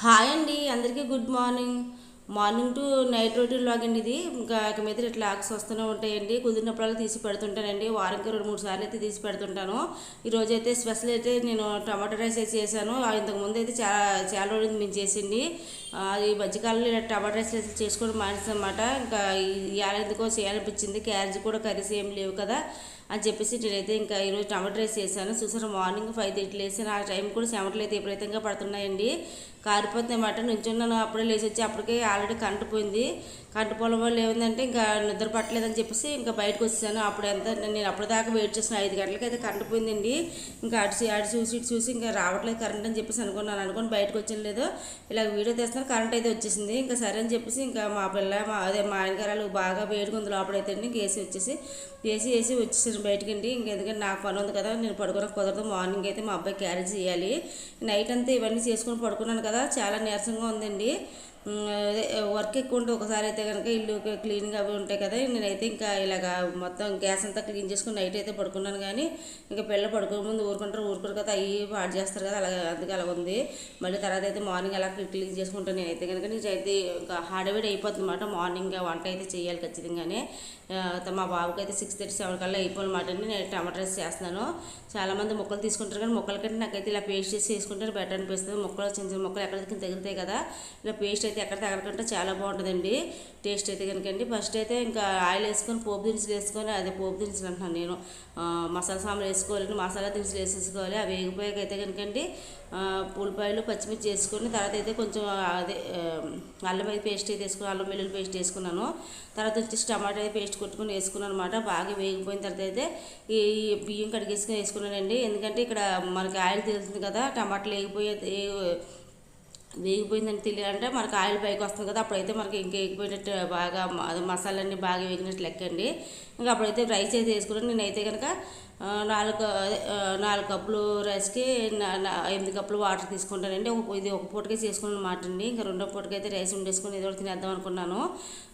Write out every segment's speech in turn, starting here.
Hi అండి అందరికీ good morning. Morning to night routine vlog అండి ఇది. ఇంకా ఇక మీద ఇట్లా లాగ్స్ వస్తూనే ఉంటాయండి. కుదిరినప్పుడల్లా తీసి పెడుతుంటానండి. వారానికి రెండు మూడు సార్లు అయితే తీసి పెడుతుంటాను. ఈరోజు అయితే స్పెషల్ అయితే నేను టమాటో రైస్ అయితే చేశాను. ఇంతకుముందు అయితే చాలా చాలా రోజులు మేము చేసింది. ఈ మధ్యకాలంలో ఇలా టమాటో రైస్ అయితే చేసుకోవడం మానేసన్నమాట ఇంకా ఇవాళ ఎందుకో చేయాలనిపించింది. క్యారెట్ కూడా కర్రీస్ ఏం లేవు కదా. అని చెప్పేసి నేనైతే ఇంకా ఈరోజు టమాటో రైస్ చేశాను. చూసారు మార్నింగ్ ఫైవ్ థర్టీ లేసాను ఆ టైం కూడా చెమటలు అయితే విపరీతంగా పడుతున్నాయండి. కారిపోతున్నాయి మాట నుంచున్నాను అప్పుడే లేచి వచ్చి అప్పటికే ఆల్రెడీ కరెంటు పొలం వల్ల ఏమైందంటే ఇంకా నిద్ర పట్టలేదని చెప్పేసి ఇంకా బయటకు వచ్చేసాను. అప్పుడు ఎంత నేను అప్పటిదాకా వెయిట్ చేసిన ఐదు గంటలకి అయితే కంటిపోయిందండి ఇంకా అటు అటు చూసి ఇటు చూసి ఇంకా రావట్లేదు కరెంట్ అని చెప్పేసి అనుకున్నాను. అనుకుని బయటకు వచ్చాను లేదు ఇలా వీడియో తీస్తున్నాను కరెంట్ అయితే వచ్చేసింది. ఇంకా సరే అని చెప్పేసి ఇంకా మా పిల్ల మా అదే మా ఆయనగారు బాగా వేడిగా ఉంది లోపలైతే ఇంకా ఏసీ వచ్చేసి ఏసీ వేసి వచ్చేసాను బయటకి అండి. ఇంక ఎందుకంటే నాకు పని ఉంది కదా నేను పడుకోవడం కుదరదు. మార్నింగ్ అయితే మా అబ్బాయి క్యారేజ్ చేయాలి. నైట్ అంతా ఇవన్నీ చేసుకుని పడుకున్నాను కదా. చాలా నీరసంగా ఉందండి. వర్క్ ఎక్కువ ఉంటే ఒకసారి అయితే కనుక ఇల్లు క్లీన్గా అవి ఉంటాయి కదా. నేనైతే ఇంకా ఇలాగా మొత్తం గ్యాస్ అంతా క్లీన్ చేసుకుని నైట్ అయితే పడుకున్నాను కానీ ఇంకా పిల్లలు పడుకో ముందు ఊరుకుంటారు ఊరుకోరు కదా అవి పాడు చేస్తారు కదా అలా అందుకే అలా ఉంది. మళ్ళీ తర్వాత అయితే మార్నింగ్ అలా క్లీన్ చేసుకుంటాను నేనైతే కనుక నీకైతే ఇంకా హార్డ్వేర్ అయిపోతుంది అనమాట మార్నింగ్ వంట అయితే చేయాలి ఖచ్చితంగానే. మా బాబుకి అయితే సిక్స్ థర్టీ సెవెన్ కల్లా అయిపోవాలన్నమాట అండి. నేను టమాటా రైస్ చేస్తున్నాను. చాలామంది మొక్కలు తీసుకుంటారు కానీ మొక్కల కంటే నాకైతే ఇలా పేస్ట్ చేసి వేసుకుంటే బెటర్ అనిపిస్తుంది. మొక్కలు చిన్న చిన్న మొక్కలు ఎక్కడికి తగులుతాయి కదా ఇలా పేస్ట్ అయితే ఎక్కడ తగలకుంటే చాలా బాగుంటుందండి. టేస్ట్ అయితే కనుకండి ఫస్ట్ అయితే ఇంకా ఆయిల్ వేసుకొని పోపు దినుసులు వేసుకొని అదే పోపు దినుసులు అంటున్నాను నేను. మసాలా సాంబార్ వేసుకోవాలి మసాలా దినుసులు వేసేసుకోవాలి. అవి వేగిపోయాక అయితే కనుకండి ఆ, ఉల్లిపాయలు పచ్చిమిర్చి వేసుకొని తర్వాత అయితే కొంచెం అదే అల్లం అయితే పేస్ట్ అయితే వేసుకుని అల్లం వెల్లుల్లి పేస్ట్ వేసుకున్నాను. తర్వాత వచ్చేసి టమాటా పేస్ట్ కొట్టుకొని వేసుకున్నాను అనమాట బాగా వేగిపోయిన తర్వాత అయితే ఈ బియ్యం కడిగేసుకొని వేసుకున్నానండి. ఎందుకంటే ఇక్కడ మనకి ఆయిల్ తెలుస్తుంది కదా టమాటాలు వేగిపోయే వేగిపోయిందని తెలియాలంటే మనకు ఆయిల్ పైకి వస్తుంది కదా అప్పుడైతే మనకి ఇంకా వేగిపోయినట్టు బాగా అది మసాలన్నీ బాగా వేగినట్టు లెక్కండి. ఇంకా అప్పుడైతే రైస్ అయితే వేసుకున్నాను. నేనైతే కనుక నాలుగు నాలుగు కప్పులు రైస్కి ఎనిమిది కప్పులు వాటర్ తీసుకుంటానండి. ఒక ఇది ఒక పూటకే చేసుకున్నాను అనమాట అండి. ఇంకా రెండో పూటకైతే రైస్ ఉండేసుకుని ఏదో ఒకటి తినేద్దాం అనుకున్నాను.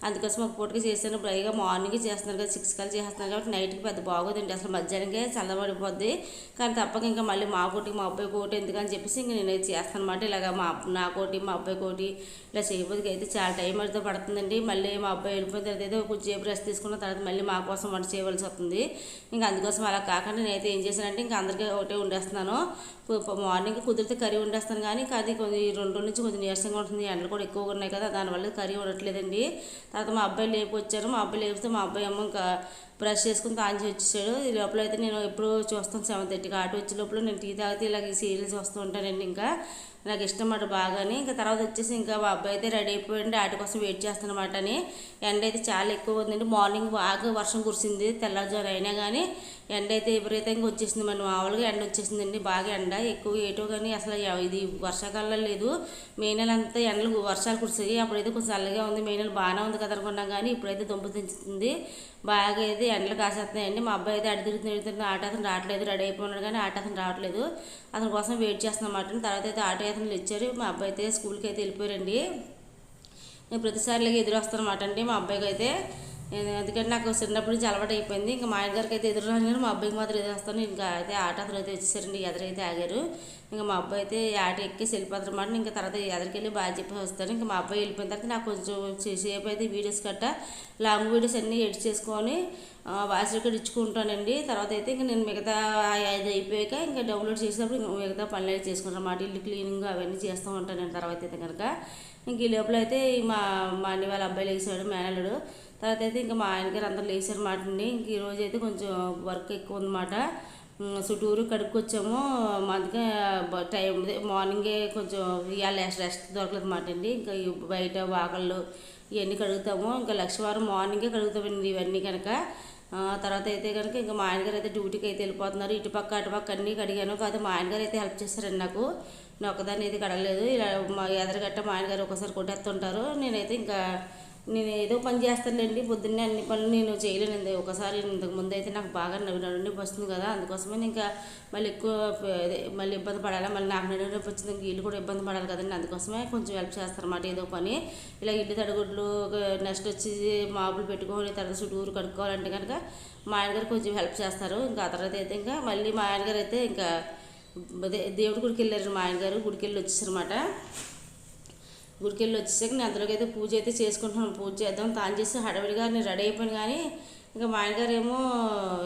అందుకోసం ఒక పూటకి చేస్తాను పైగా మార్నింగ్ చేస్తున్నాను కదా సిక్స్ కల్లా చేస్తున్నాను కాబట్టి నైట్కి పెద్ద బాగోదండి. అసలు మధ్యాహ్నంకే చల్లబడిపోద్ది. కానీ తప్పక ఇంకా మళ్ళీ మా కోటికి మా అబ్బాయి కోటి ఎందుకని చెప్పేసి ఇంకా నేనైతే చేస్తాను అనమాట ఇలాగ మా నా కోటి మా అబ్బాయి కోటి ఇలా చేయబోదికి అయితే చాలా టైం అయితే పడుతుందండి. మళ్ళీ మా అబ్బాయి వెళ్ళిపోయిన తర్వాత అయితే కొంచెంసేపు రెస్ట్ తీసుకున్న తర్వాత మళ్ళీ మా కోసం వంట చేయవలసి వస్తుంది. ఇంకా అందుకోసం అలా కాకుండా నేనైతే ఏం చేశానంటే ఇంకా అందరికీ ఒకటే వండేస్తున్నాను. మార్నింగ్ కుదిరితే కర్రీ వండేస్తాను కానీ అది కొంచెం రెండు నుంచి కొంచెం నీరసంగా ఉంటుంది. ఎండలు కూడా ఎక్కువగా ఉన్నాయి కదా దానివల్ల కర్రీ ఉండట్లేదండి తర్వాత మా అబ్బాయి లేపు వచ్చారు మా అబ్బాయి లేపితే మా అబ్బాయి అమ్మ ఇంకా బ్రష్ చేసుకుని తాంచి వచ్చేసాడు. ఈ లోపల అయితే నేను ఎప్పుడు చూస్తాను సెవెన్ థర్టీకి ఆటో వచ్చే లోపల నేను టీ తాగితే ఇలాగ సీరియల్స్ వస్తూ ఉంటానండి ఇంకా. నాకు ఇష్టం అన్నమాట బాగాని. ఇంకా తర్వాత వచ్చేసి ఇంకా మా అబ్బాయి అయితే రెడీ అయిపోయింది ఆటి కోసం వెయిట్ చేస్తున్నమాట అని ఎండ అయితే చాలా ఎక్కువ ఉందండి మార్నింగ్ బాగా వర్షం కురిసింది. తెల్లవారుజాము అయినా కానీ ఎండ అయితే విపరీతంగా వచ్చేసింది. మన మామూలుగా ఎండ వచ్చేసిందండి. బాగా ఎండ. ఎక్కువ ఏటో కానీ అసలు ఇది వర్షాకాలంలో లేదు. మే నెల అంతా ఎండలు వర్షాలు కురిసాయి. అప్పుడైతే కొంచెం చల్లగా ఉంది. మే నెల బాగానే ఉంది కదా అనుకున్నాం కానీ ఇప్పుడైతే దుంప తెంచుతుంది బాగా అయితే ఎండలు కాసేస్తున్నాయండి. మా అబ్బాయి అయితే అడి తిరుగుతుంది తిరుగుతుంది ఆట అతను రావట్లేదు రెడీ అయిపోయినాడు కానీ ఆట అతను రావట్లేదు. అతని కోసం వెయిట్ చేస్తున్నమాట తర్వాత అయితే ఆటో అతను ఇచ్చారు మా అబ్బాయి అయితే స్కూల్కి అయితే వెళ్ళిపోయారండి. నేను ప్రతిసారిలాగా ఎదురు వస్తానమాట అండి మా అబ్బాయికి అయితే. ఎందుకంటే నాకు చిన్నప్పటి నుంచి అలవాటు అయిపోయింది. ఇంకా మా ఆయన గారికి అయితే ఎదురు రాను కానీ మా అబ్బాయికి మాత్రం ఎదురేస్తాను ఇంకా అయితే ఆట అతను అయితే వచ్చేసారండి. ఎదురైతే ఆగారు. ఇంకా మా అబ్బాయి అయితే ఆట ఎక్కేసి వెళ్ళిపోతారు అన్నమాట. ఇంకా తర్వాత ఎదరికెళ్ళి వెళ్ళి బాగా చెప్పి వస్తాను ఇంకా మా అబ్బాయి వెళ్ళిపోయిన తర్వాత నాకు కొంచెం సేపు అయితే వీడియోస్ కట్ట లాంగ్ వీడియోస్ అన్నీ ఎడిట్ చేసుకొని వాయిస్ రికార్డ్ ఇచ్చుకుంటానండి. తర్వాత అయితే ఇంకా నేను మిగతా అది అయిపోయాక ఇంకా డౌన్లోడ్ చేసినప్పుడు ఇంకా మిగతా పనులు అయితే చేసుకుంటాను అన్నమాట. ఇల్లు క్లీనింగ్ అవన్నీ చేస్తూ ఉంటాను తర్వాత అయితే కనుక. ఇంక ఈ లోపల అయితే మా మా అన్ని వాళ్ళ అబ్బాయిలు వేసాడు మేనల్లుడు. తర్వాత అయితే ఇంకా మా ఆయన గారు అందరూ లేచారు మాట అండి. ఇంక ఈరోజు అయితే కొంచెం వర్క్ ఎక్కువ ఉందన్నమాట ఉమ్, చుట్టూరు కడుక్కొచ్చాము. అందుకే టైం మార్నింగే కొంచెం ఇవాళ రెస్ట్ దొరకలేదు మాట అండి. ఇంకా బయట వాకళ్ళు ఇవన్నీ కడుగుతాము. ఇంకా లక్షవారం మార్నింగే కడుగుతామండి ఇవన్నీ కనుక తర్వాత అయితే కనుక ఇంకా మా ఆయనగారు అయితే డ్యూటీకి అయితే వెళ్ళిపోతున్నారు ఇటుపక్క అటుపక్క అన్నీ కడిగాను. కాదు మా ఆయనగారు అయితే హెల్ప్ చేస్తారండి నాకు. నేను ఒకదాన్ని అయితే కడగలేదు. ఇలా మా ఎదరగట్ట మా ఆయనగారు ఒకసారి కొట్టేస్తుంటారు. నేనైతే ఇంకా నేను ఏదో పని చేస్తానులేండి పొద్దున్నే అన్ని పనులు నేను చేయలేను. ఒకసారి ఇంతకు ముందు అయితే నాకు బాగా నవ్వు నడుము నొప్పి వస్తుంది కదా అందుకోసమే నేను ఇంకా మళ్ళీ ఎక్కువ మళ్ళీ ఇబ్బంది పడాలి మళ్ళీ నాకు నడు నొప్పి వచ్చింది ఇంక వీళ్ళు కూడా ఇబ్బంది పడాలి కదండి అందుకోసమే కొంచెం హెల్ప్ చేస్తారన్నమాట ఏదో పని. ఇలా ఇల్లు తడగొడ్లు నెక్స్ట్ వచ్చి మాపులు పెట్టుకొని తర్వాత చుట్టూరు కడుక్కోవాలంటే కనుక మా ఆయనగారు కొంచెం హెల్ప్ చేస్తారు. ఇంకా ఆ తర్వాత అయితే ఇంకా మళ్ళీ మా ఆయనగారు అయితే ఇంకా దేవుడి గుడికి వెళ్ళారు మా ఆయనగారు గుడికి వెళ్ళి వచ్చేసారన్నమాట. గుడికి వెళ్ళి వచ్చేసాక నేను అందులోకి అయితే పూజ అయితే చేసుకుంటున్నాను. పూజ చేద్దాం తాను చేసి హడవిడిగా నేను రెడీ అయిపోయాను కానీ ఇంకా మా ఆయనగారు ఏమో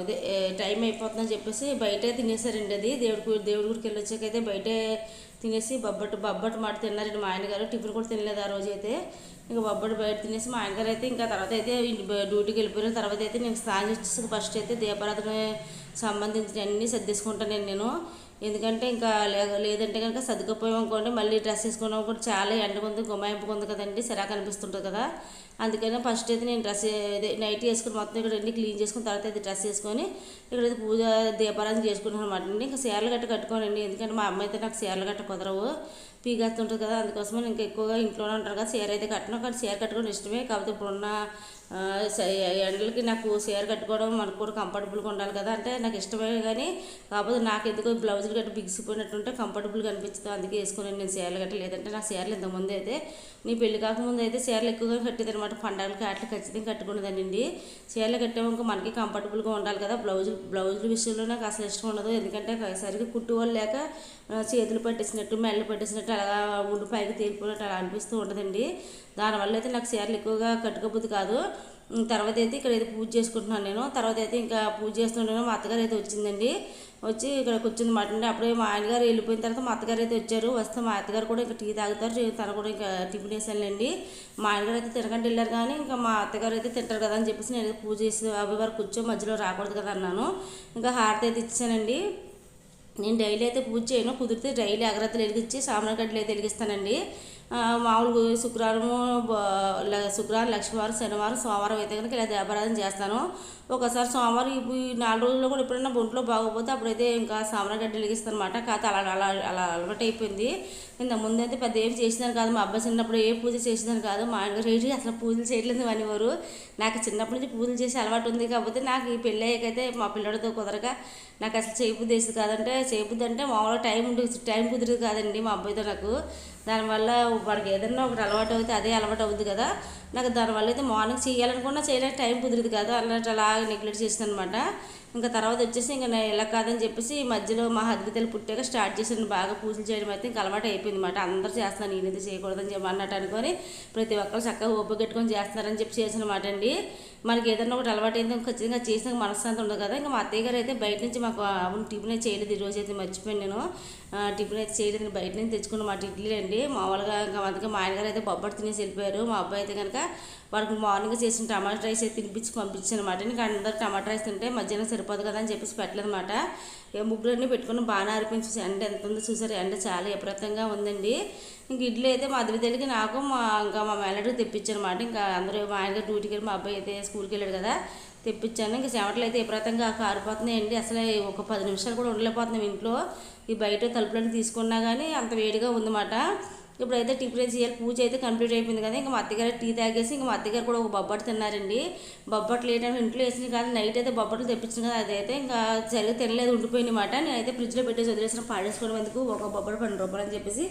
ఇదే టైం అయిపోతుందని చెప్పేసి బయటే తినేసారండి అది. దేవుడి దేవుడి గుడికి వెళ్ళి వచ్చాకైతే బయటే తినేసి బొబ్బట్టు బొబ్బట్టు మాట తిన్నారండి మా ఆయనగారు. టిఫిన్ కూడా తినలేదు ఆ రోజు అయితే. ఇంకా బొబ్బట్టు బయట తినేసి మా ఆయనగారు అయితే ఇంకా తర్వాత అయితే డ్యూటీకి వెళ్ళిపోయిన తర్వాత అయితే నేను స్నానం చేసి ఫస్ట్ అయితే దీపారాధన సంబంధించిన అన్నీ సర్దేసుకుంటానండి నేను. ఎందుకంటే ఇంకా లేదంటే కనుక సర్దుకుపోయాం అనుకోండి మళ్ళీ డ్రెస్ వేసుకున్నాం కూడా చాలా ఎండకుంది గుమాయింపుకుంది కదండి సిరాకు అనిపిస్తుంటుంది కదా. అందుకని ఫస్ట్ అయితే నేను డ్రెస్ నైట్ వేసుకుని మొత్తం ఇక్కడ అన్ని క్లీన్ చేసుకుని తర్వాత అయితే డ్రెస్ వేసుకొని అయితే పూజ దీపారాధన చేసుకుంటున్నాను అనమాట అండి. ఇంకా చీరలు గట్ట కట్టుకోనండి. ఎందుకంటే మా అమ్మ అయితే నాకు చీరలు గట్ట కుదరవు. పీగేస్తుంటుంది కదా అందుకోసమే ఇంకా ఎక్కువగా ఇంట్లోనే ఉంటారు కదా చీర అయితే కట్టను కానీ చీర కట్టుకోవడం ఇష్టమే. కాకపోతే ఇప్పుడున్న ఎండలకి నాకు చీర కట్టుకోవడం మనకు కూడా కంఫర్టబుల్గా ఉండాలి కదా అంటే నాకు ఇష్టమే కానీ కాకపోతే నాకు ఎందుకు బ్లౌజులు గట్ట బిగిసిపోయినట్టుంటే కంఫర్టబుల్గా అనిపిస్తుంది. అందుకే వేసుకున్నాను నేను చీరలు గట్ట లేదంటే నా చీరలు ఇంతకుముందు అయితే నీ పెళ్ళి కాకముందు అయితే చీరలు ఎక్కువగా కట్టేది అనమాట పండగలకి అట్లా ఖచ్చితంగా కట్టుకునేదానండి చీరలు కట్టామనుకో మనకి కంఫర్టబుల్గా ఉండాలి కదా బ్లౌజు బ్లౌజుల విషయంలో నాకు అసలు ఇష్టం ఉండదు. ఎందుకంటే సరిగ్గా కుట్టు వాళ్ళు లేక చేతులు పట్టేసినట్టు మెళ్ళు పట్టేసినట్టు అలాగా ఉండి పైకి తేలిపోయినట్టు అలా అనిపిస్తూ ఉంటుందండి. దానివల్ల అయితే నాకు చీరలు ఎక్కువగా కట్టుకోబుద్ది కాదు. తర్వాత అయితే ఇక్కడ అయితే పూజ చేసుకుంటున్నాను నేను. తర్వాత అయితే ఇంకా పూజ చేస్తుంటాను మా అత్తగారు అయితే వచ్చిందండి. వచ్చి ఇక్కడ కూర్చుంది మాటండి అప్పుడే మా ఆయనగారు వెళ్ళిపోయిన తర్వాత మా అత్తగారు అయితే వచ్చారు. వస్తే మా అత్తగారు కూడా ఇంకా టీ తాగుతారు. తను కూడా ఇంకా టిఫిన్ వేసానులేండి మా ఆయనగారు అయితే తినకండి వెళ్ళారు కానీ ఇంకా మా అత్తగారు అయితే తింటారు కదా అని చెప్పేసి నేను అయితే పూజ చేసి అవి వరకు కూర్చో మధ్యలో రాకూడదు కదా అన్నాను. ఇంకా హారతి అయితే ఇచ్చానండి. నేను డైలీ అయితే పూజ చేయను. కుదిరితే డైలీ అగరత్తులు వెలిగించి సామాన్ గడ్డలు అయితే వెలిగిస్తానండి. మామూలుగా శుక్రవారము శుక్రవారం లక్ష్మీవారం శనివారం సోమవారం అయితే కనుక ఇలా దీపారాధన చేస్తాను. ఒకసారి సోమవారం ఈ ఈ నాలుగు రోజుల్లో కూడా ఎప్పుడైనా ఒంట్లో బాగోకపోతే అప్పుడైతే ఇంకా సామన గడ్డలు వెలిగిస్తాను అనమాట కాదు అలా అలా అలా అలవాటు అయిపోయింది. ఇంత ముందైతే పెద్ద ఏం చేసేదాన్ని కాదు. మా అబ్బాయి చిన్నప్పుడు ఏ పూజ చేసిందని కాదు. మా ఆయనగారు ఏంటి అసలు పూజలు చేయలేదు అనేవారు. నాకు చిన్నప్పటి నుంచి పూజలు చేసే అలవాటు ఉంది కాకపోతే నాకు ఈ పెళ్ళి అయ్యాకైతే మా పిల్లడితో కుదరక నాకు అసలు చేయబుద్ధి వేసేది కాదంటే చేయబుద్ధి అంటే మామూలుగా టైం ఉండేది టైం కుదిరేది కాదండి మా అబ్బాయితో నాకు. దానివల్ల వాడికి ఏదైనా ఒకటి అలవాటు అవుతే అదే అలవాటు అవుద్ది కదా. నాకు దానివల్ల అయితే మార్నింగ్ చేయాలనుకున్నా చేయలేక టైం కుదిరింది కదా. అన్నట్టు అలా నెగ్లెక్ట్ చేసింది అనమాట ఇంకా తర్వాత వచ్చేసి ఇంకా నేను ఇలా కాదని చెప్పేసి మధ్యలో మా హద్వితలు పుట్టాక స్టార్ట్ చేసాను బాగా పూజలు చేయడం అయితే ఇంకా అలవాటు అయిపోయింది అనమాట అందరూ చేస్తున్నాను నేనైతే చేయకూడదని చెప్పి అన్నట్టు అనుకొని ప్రతి ఒక్కరు చక్కగా ఓపిక కట్టుకొని చేస్తున్నారని చెప్పి చేసిన మాట అండి. మనకి ఏదైనా ఒకటి అలవాటు అయిందో ఖచ్చితంగా చేసిన మనశ్శాంతి ఉండదు కదా. ఇంకా మా అత్తయ్య గారు అయితే బయట నుంచి మాకు అవును టిఫిన్ అయితే చేయలేదు ఈ రోజు అయితే మర్చిపోయాను నేను. టిఫిన్ అయితే చేయలేదు నేను బయట నుంచి తెచ్చుకున్న మాట ఇడ్లీ అండి. మామూలుగా ఇంకా అందుకే మా ఆయనగారు అయితే బొబ్బట్టు తినేసి వెళ్ళిపోయారు. మా అబ్బాయి అయితే కనుక వాడికి మార్నింగ్ చేసిన టమాటా రైస్ అయితే తినిపించి పంపించాను అనమాట ఇంకా అందరు టమాటా రైస్ తింటే మధ్యాహ్నం సరిపోదు కదా అని చెప్పేసి పెట్టలేదు అనమాట ముగ్గురన్నీ పెట్టుకుని బాగా అనిపించి ఎండ ఎంత ఉందో చూసారు? ఎండ చాలా విపరీతంగా ఉందండి. ఇంక ఇడ్లీ అయితే మా అదివితలకి నాకు మా ఇంకా మా మేనడికి తెప్పించానమాట ఇంకా అందరూ మా ఆయన డ్యూటీకి వెళ్ళి మా అబ్బాయి అయితే స్కూల్కి వెళ్ళాడు కదా తెప్పించాను. ఇంకా చెమటలు అయితే విపరీతంగా కారిపోతున్నాయండి. అసలు ఒక పది నిమిషాలు కూడా ఉండలేకపోతున్నాం ఇంట్లో. ఈ బయట తలుపులన్నీ తీసుకున్నా కానీ అంత వేడిగా ఉందన్నమాట. ఇప్పుడైతే టిఫిన్ చేయాలి పూజ అయితే కంప్లీట్ అయిపోయింది కదా. ఇంకా మా అత్తగారు టీ తాగేసి ఇంకా మా అత్తగారు కూడా ఒక బొబ్బట్టు తిన్నారండి. బొబ్బట్లు ఏంటంటే ఇంట్లో వేసింది కానీ నైట్ అయితే బొబ్బట్లు తెప్పించింది కదా అదైతే ఇంకా సరిగ్గా తినలేదు ఉండిపోయింది మాట నేనైతే ఫ్రిడ్జ్లో పెట్టేసి వదిలేసిన పాడేసుకోవడం ఎందుకు? ఒక బొబ్బడు పన్నెండు రూపాయలు అని చెప్పేసి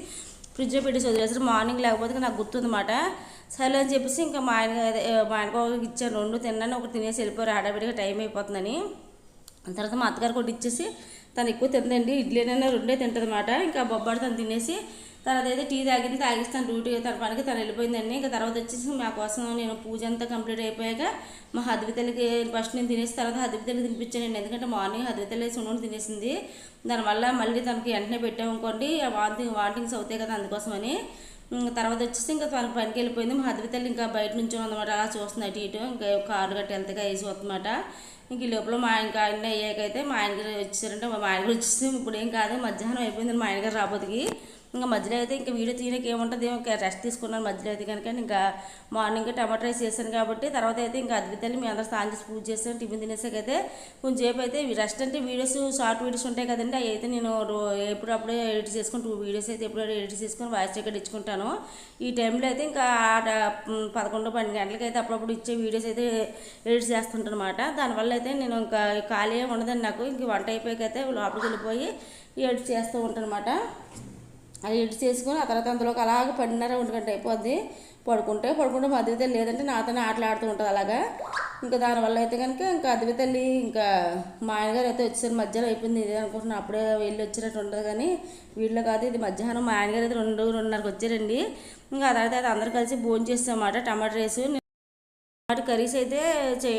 ఫ్రిడ్జ్లో పెట్టేసి వదిలేసారు మార్నింగ్ లేకపోతే నాకు గుర్తుందన్నమాట. సరే అని చెప్పేసి ఇంకా మా ఆయన మా ఆయనకు ఒకటి ఇచ్చాను. రెండు తిన్నాను ఒకటి తినేసి వెళ్ళిపోయారు ఆడబిడిగా టైం అయిపోతుందని. తర్వాత మా అత్తగారు కూడా ఇచ్చేసి తను ఎక్కువ తిందండి ఇడ్లీనైనా రెండే తింటుంది అనమాట ఇంకా బొబ్బాడు తను తినేసి తర్వాత అయితే టీ తాగింది తాగిస్తాను డ్యూటీ తన పనికి తను వెళ్ళిపోయిందండి. ఇంకా తర్వాత వచ్చేసి మా కోసం నేను పూజ అంతా కంప్లీట్ అయిపోయాక మా హద్వితలకి ఫస్ట్ నేను తినేసి తర్వాత హద్వితలకి తినిపించానండి. ఎందుకంటే మార్నింగ్ హద్వితలు సున్నుండి తినేసింది. దానివల్ల మళ్ళీ తనకి వెంటనే పెట్టామనుకోండి వాంటింగ్ వాంటింగ్స్ అవుతాయి కదా అందుకోసమని. తర్వాత వచ్చేసి ఇంకా తన పనికి వెళ్ళిపోయింది. మా హద్వితలు ఇంకా బయట నుంచి ఉందన్నమాట. అలా చూస్తుంది అటు ఇటు. ఇంకా కారు గట్టి వెళ్తే వేసి వస్తుందన్నమాట. ఇంక ఈ లోపల మా ఆయన ఆయన అయ్యాకైతే మా ఆయన గారు వచ్చారంటే మా ఆయన గారు వచ్చేసి. ఇప్పుడు ఏం కాదు మధ్యాహ్నం అయిపోయింది మా ఆయన గారు రాబోతుకి. ఇంకా మధ్యలో అయితే ఇంకా వీడియో తీయడానికి ఏముంటుంది? ఇంకా రెస్ట్ తీసుకున్నాను మధ్యలో అయితే కనుక. ఇంకా మార్నింగ్ టమాటా రైస్ చేశాను కాబట్టి తర్వాత అయితే ఇంకా అద్భుతాన్ని మీ అందరూ స్నానం చేసి పూజ చేస్తాను టిఫిన్ తినేసాకైతే కొంచెంసేపు అయితే రెస్ట్ అంటే వీడియోస్ షార్ట్ వీడియోస్ ఉంటాయి కదండి. అవి అయితే నేను ఎప్పుడప్పుడే ఎడిట్ చేసుకుని టూ వీడియోస్ అయితే ఎప్పుడో ఎడిట్ చేసుకొని వాయిస్ రికార్డ్ ఇచ్చుకుంటాను. ఈ టైంలో అయితే ఇంకా పదకొండు పన్నెండు గంటలకి అయితే అప్పుడప్పుడు ఇచ్చే వీడియోస్ అయితే ఎడిట్ చేస్తుంటాను అనమాట దానివల్ల అయితే నేను ఇంకా ఖాళీ ఉండదండి నాకు. ఇంక వంట అయిపోయాకైతే లోపలికి వెళ్ళిపోయి ఎడిట్ చేస్తూ ఉంటాను అనమాట అది ఎడిట్ చేసుకొని ఆ తర్వాత అందులోకి అలాగ పడినార రెండు గంట అయిపోద్ది. పడుకుంటే పడుకుంటే మా అద్దె తల్లి లేదంటే నాతోనే ఆటలు ఆడుతూ ఉంటుంది అలాగా. ఇంకా దానివల్ల అయితే కనుక ఇంకా అద్దె తల్లి ఇంకా మా ఆయనగారు అయితే వచ్చారు మధ్యాహ్నం అయిపోయింది ఇది అనుకుంటున్నాను అప్పుడే వెళ్ళి వచ్చినట్టు ఉంటుంది కానీ వీళ్ళు కాదు ఇది మధ్యాహ్నం. మా ఆయనగారు అయితే రెండు రెండున్నరకు వచ్చారండి. ఇంకా ఆ తర్వాత అందరూ అందరు కలిసి భోజనం చేస్తామన్నమాట టమాటా రైస్ వాటి కర్రీస్ అయితే చే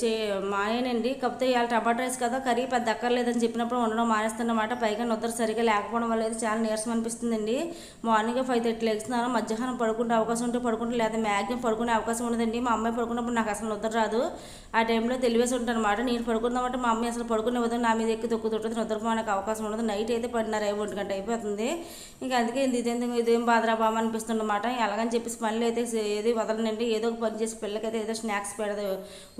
చే మానేనండి. కాకపోతే ఇవాళ టమాటా రైస్ కదా కర్రీ పెద్ద అక్కర్లేదని చెప్పినప్పుడు ఉండడం మానేస్తున్నమాట పైగా నిద్ర సరిగా లేకపోవడం వల్ల అయితే చాలా నీరసం అనిపిస్తుందండి. మార్నింగ్ ఫైవ్ థర్టీ లెగ్స్తున్నాను మధ్యాహ్నం పడుకునే అవకాశం ఉంటే పడుకుంటే లేదా మ్యాక్సిమం పడుకునే అవకాశం ఉండదండి. మా అమ్మాయి పడుకున్నప్పుడు నాకు అసలు నిద్ర రాదు. ఆ టైంలో తెలివేసి ఉంటానమాట నేను పడుకుందామంటే మా అమ్మాయి అసలు పడుకునే నా మీద ఎక్కి తొక్కుతుంటుంది నిద్రపోవడానికి అవకాశం ఉండదు. నైట్ అయితే పడినారు అయ్యి ఒంటి గంట అయిపోతుంది. ఇంకా అందుకే ఇది ఇదేం ఇదేం బాధరా బామ అనిపిస్తుందన్నమాట. ఎలాగని చెప్పేసి పనులు అయితే ఏది వదలనండి. ఏదో ఒక పని చేసి పిల్లలు పిల్లలకైతే ఏదో స్నాక్స్ పెడతా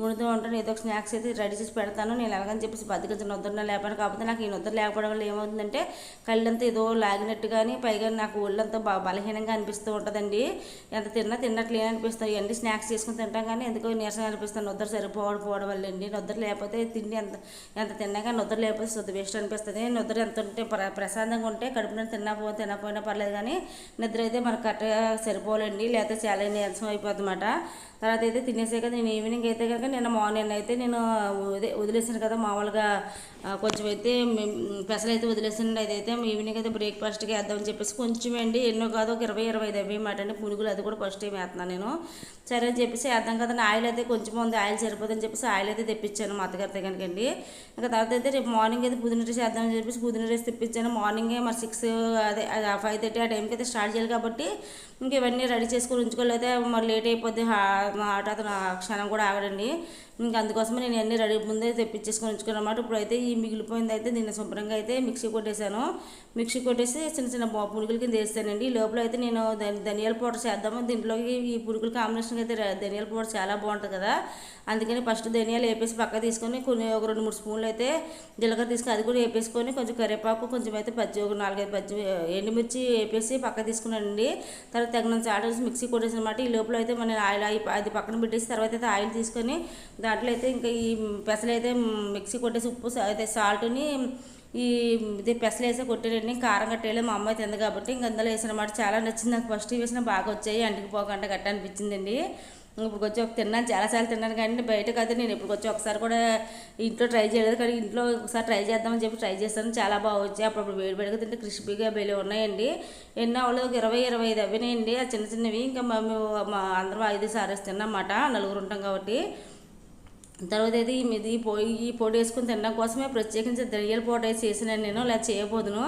వండుతూ ఉంటాను ఏదో స్నాక్స్ అయితే రెడీ చేసి పెడతాను. నేను ఎలాగని చెప్పేసి బతికించిన నిద్రన లేపాను. కాకపోతే నాకు ఈ నిద్ర లేకపోవడం వల్ల ఏమవుతుందంటే కళ్ళంతా ఏదో లాగినట్టు కానీ పైగా నాకు ఒళ్ళంతా బలహీనంగా అనిపిస్తూ ఉంటుందండి. ఎంత తిన్నా తిన్నట్లు అనిపిస్తాయి. ఇవన్నీ స్నాక్స్ చేసుకుని తింటాం కానీ ఎందుకో నీరసం అనిపిస్తుంది. నిద్ర సరిపోవడం పోవడం వల్ల అండి. నిద్ర లేకపోతే తిండి ఎంత ఎంత తిన్నా కానీ నిద్ర లేకపోతే శుద్ధ వేస్ట్ అనిపిస్తుంది. నిద్ర ఎంత ఉంటే ప్రశాంతంగా ఉంటే కడుపున తిన్నా తినకపోయినా పర్లేదు కానీ నిద్ర అయితే మనకు కరెక్ట్గా సరిపోవాలండి. లేకపోతే చాలా నీరసం అయిపోతుంది అన్నమాట. తర్వాత అయితే తినేసాక నేను ఈవినింగ్ అయితే కనుక నేను మార్నింగ్ అయితే నేను వదిలేసాను కదా మామూలుగా కొంచెం అయితే పెసలు అయితే వదిలేసానండి అదైతే ఈవినింగ్ అయితే బ్రేక్ఫాస్ట్కి వేద్దామని చెప్పేసి కొంచెం అండి ఎన్నో కాదు ఒక ఇరవై ఇరవై ఐదు మాట అండి. పునుగులు అది కూడా ఫస్ట్ టైం వేస్తున్నాను నేను. సరే అని చెప్పేసి వేద్దాం కదండి ఆయిల్ అయితే కొంచెం ఉంది ఆయిల్ సరిపోదని చెప్పేసి ఆయిల్ అయితే తెప్పించాను మా అత్తగారితో కనుకండి ఇంకా తర్వాత అయితే రేపు మార్నింగ్ అయితే పుదీన రైస్ వేద్దామని చెప్పేసి పుదీన రైస్ తెప్పించాను. మార్నింగే మరి సిక్స్ అదే ఫైవ్ థర్టీ ఆ టైంకి అయితే స్టార్ట్ చేయాలి కాబట్టి ఇంక ఇవన్నీ రెడీ చేసుకొని ఉంచుకోలేతే మరి లేట్ అయిపోద్ది ఆట అతను క్షణం కూడా ఆగడండి ఇంకా అందుకోసమే నేను అన్ని రెడీ ముందే తెప్పించేసుకొని ఉంచుకున్నమాట ఇప్పుడైతే ఈ మిగిలిపోయింది అయితే దీన్ని శుభ్రంగా అయితే మిక్సీ కొట్టేశాను. మిక్సీ కొట్టేసి చిన్న చిన్న పురుగుల కింద వేస్తానండి. లోపల అయితే నేను ధనియాల పౌడర్ చేద్దాము. దీంట్లోకి ఈ పురుగుల కాంబినేషన్ అయితే ధనియాల పౌడర్ చాలా బాగుంటుంది కదా. అందుకని ఫస్ట్ ధనియాలు వేపేసి పక్క తీసుకొని కొన్ని ఒక రెండు మూడు స్పూన్లు అయితే జీలకర్ర తీసుకొని అది కూడా వేపేసుకొని కొంచెం కరివేపాకు కొంచెం అయితే పచ్చి ఒక నాలుగైదు పచ్చి ఎండుమిర్చి వేపేసి పక్క తీసుకున్నానండి. తర్వాత తగినంత ఆర్డర్స్ మిక్సీ కొట్టేసిన అనమాట ఈ లోపల అయితే మన ఆయిల్ అది పక్కన పెట్టేసి తర్వాత అయితే ఆయిల్ తీసుకొని దాంట్లో అయితే ఇంకా ఈ పెసలు అయితే మిక్సీ కొట్టేసి ఉప్పు అయితే సాల్ట్ని ఈ ఇది పెసలు వేసే కొట్టారండి కారం కట్టేయలేదు. మా అమ్మాయి తింది కాబట్టి ఇంక అందులో వేసిన మాట చాలా నచ్చింది నాకు. ఫస్ట్ వేసిన బాగా వచ్చాయి. అంటికి పోకుండా గట్ట అనిపించిందండి. ఇప్పుడు వచ్చి ఒక తిన్నాను చాలాసార్లు తిన్నాను కానీ బయట కదా నేను ఇప్పుడు వచ్చి ఒకసారి కూడా ఇంట్లో ట్రై చేయలేదు. కానీ ఇంట్లో ఒకసారి ట్రై చేద్దామని చెప్పి ట్రై చేస్తాను చాలా బాగా వచ్చాయి. అప్పుడు వేడి వేడిగా తింటే క్రిస్పీగా బెలి ఉన్నాయండి. ఎన్నో వాళ్ళు ఒక ఇరవై ఇరవై ఐదు అవినాయండి ఆ చిన్న చిన్నవి ఇంకా మేము మా అందరం ఐదు సారీస్ తిన్నమాట నలుగురు ఉంటాం కాబట్టి. తర్వాత అయితే ఈ పొడి ఈ పొడి వేసుకుని తినడం కోసమే ప్రత్యేకించి ధనియాల పోటీ వేసి వేసినాను నేను. ఇలా చేయబోదును.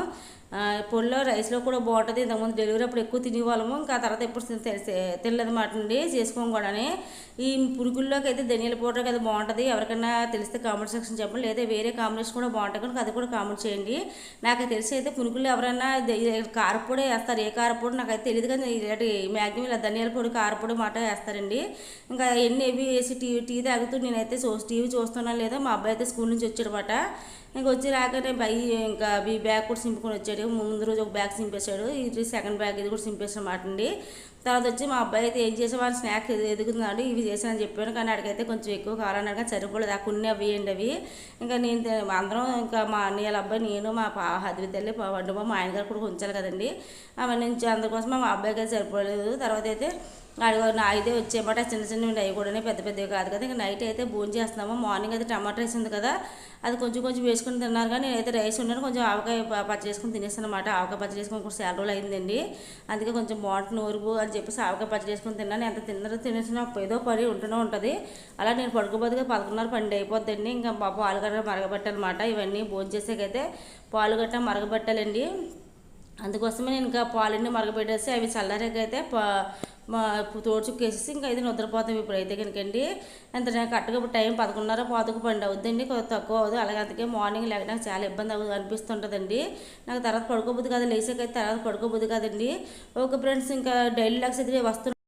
పొడిలో రైస్లో కూడా బాగుంటుంది. ఇంతకుముందు డెలివరీ అప్పుడు ఎక్కువ తినేవాళ్ళము. ఇంకా తర్వాత ఎప్పుడు తినలేదన్నమాట అండి. చేసుకోం కూడా ఈ పురుగుల్లోకి అయితే ధనియాల పౌడర్ కదా బాగుంటుంది. ఎవరికైనా తెలిస్తే కామెంట్ సెక్షన్ చెప్పండి. లేదా వేరే కాంబినేషన్ కూడా బాగుంటుంది కనుక అది కూడా కామెంట్ చేయండి. నాకు తెలిసి అయితే పునుగులు ఎవరైనా కారపొడి వేస్తారు. ఏ కారపొడి నాకు అయితే తెలియదు కానీ ఇలాంటి మ్యాక్సిమం ఇలా ధనియాల పొడి కారపొడి మాట వేస్తారండి. ఇంకా ఎన్ని ఏవి వేసి టీవీ టీ తాగుతూ నేనైతే టీవీ చూస్తున్నాను లేదా మా అబ్బాయి అయితే స్కూల్ నుంచి వచ్చాడనమాట ఇంక వచ్చి రాగానే ఇంకా ఈ బ్యాగ్ కూడా సింపుకొని వచ్చాడు. ముందు రోజు ఒక బ్యాగ్ సింపేశాడు ఇది సెకండ్ బ్యాగ్ ఇది కూడా సింపేసిన మాట అండి. తర్వాత వచ్చి మా అబ్బాయి అయితే ఏం చేసే వాళ్ళు స్నాక్ ఎదుగుతున్నాడు ఇవి చేశానని చెప్పాను కానీ అడిగైతే కొంచెం ఎక్కువ కావాలన్నాడు. కానీ సరిపోలేదు. ఆ కొన్ని అవి వేయండి అవి? ఇంకా నేను అందరం ఇంకా మా అన్నయ్యల అబ్బాయి నేను మా పా హద్వి తల్లి వండుమో మా ఆయన గారు కూడా ఉంచాలి కదండి. అవన్నీ అందుకోసం మా అబ్బాయికి అయితే సరిపోలేదు. తర్వాత అయితే అడుగు నా అయితే వచ్చేమాట చిన్న చిన్నవి అవి కూడా పెద్ద పెద్దవి కాదు కదా. ఇంకా నైట్ అయితే భోజనం చేస్తున్నాము. మార్నింగ్ అయితే టమాటా రైస్ ఉంది కదా. అది కొంచెం కొంచెం వేసుకుని తిన్నారు కానీ నేనైతే రైస్ ఉన్నాను కొంచెం ఆవకాయ పచ్చి చేసుకుని తినేస్తాను అనమాట ఆవకాయ పచ్చి చేసుకుని కొంచెం చాలా రోజులు అయిందండి. అందుకే కొంచెం బాగుంటుంది నోరుగు అని చెప్పేసి ఆవకాయ పచ్చ చేసుకుని తిన్నాను. ఎంత తిన్నారో తినేసిన ఏదో పడి ఉంటూనే ఉంటుంది. అలా నేను పడుకోబోదుగా పదకొండున్నర పన్నెండు అయిపోద్దండి. ఇంకా పాలు గట్ట మరగబెట్టాలన్నమాట. ఇవన్నీ భోజనం చేసేకైతే పాలు గట్ట మరగబెట్టాలండి. అందుకోసమే నేను ఇంకా పాలన్నీ మరగబెట్టేసి అవి చల్లారాకైతే మా తోడుచుక్కేసేసి ఇంకా అయితే నిద్రపోతాం ఇప్పుడు అయితే కనుకండి. ఎంత కరెక్ట్గా ఇప్పుడు టైం పదకొండున్నర పాతకు పండు అవుద్దండి. కొంత తక్కువ అవుతుంది అలాగే అందుకే మార్నింగ్ లేకడానికి చాలా ఇబ్బంది అవుతుంది అనిపిస్తుంటుందండి. నాకు తర్వాత పడుకోబుద్ది కదా. లేసాకైతే తర్వాత పడుకోబుద్ది కదండి. ఓకే ఫ్రెండ్స్ ఇంకా డైలీ లాక్స్ అయితే వస్తున్నాయి